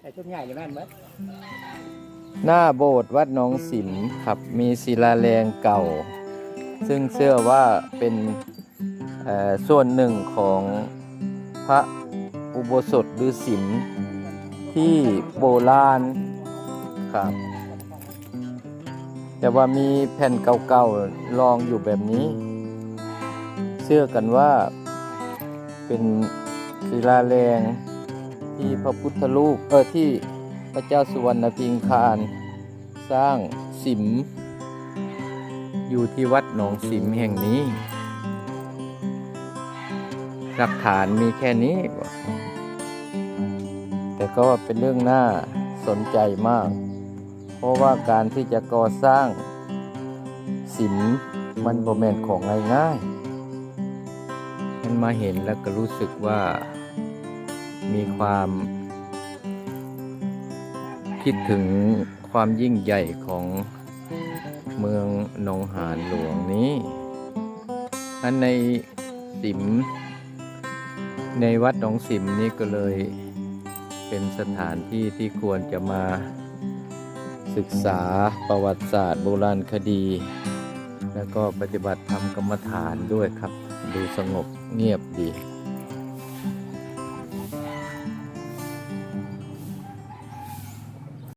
แต่ชุดใหญ่เลยแม่นเบิดหน้าโบสถ์วัดหนองสิมครับมีศิลาแรงเก่า ซึ่งเชื่อว่าเป็นเอ่อส่วนหนึ่งของพระอุโบสถหรือสิมที่โบราณครับ แต่ว่ามีแผ่นเก่าๆรองอยู่แบบนี้ เชื่อกันว่าเป็นศิลาแรง ที่พระพุทธรูปเออที่พระเจ้าสุวรรณพิงคารสร้างสิม อยู่ที่วัดหนองสิมแห่งนี้ หลักฐานมีแค่นี้ แต่ก็เป็นเรื่องน่าสนใจมาก เพราะว่าการที่จะก่อสร้างสิมมันบ่แมนของง่ายๆมันมาเห็นแล้วก็รู้สึกว่า มีความคิดถึงความยิ่งใหญ่ของเมืองหนองหานหลวงนี้อันในสิม ในวัดหนองสิมนี้ก็เลยเป็นสถานที่ที่ควรจะมาศึกษาประวัติศาสตร์โบราณคดี แล้วก็ปฏิบัติธรรมกรรมฐานด้วยครับ ดูสงบเงียบดี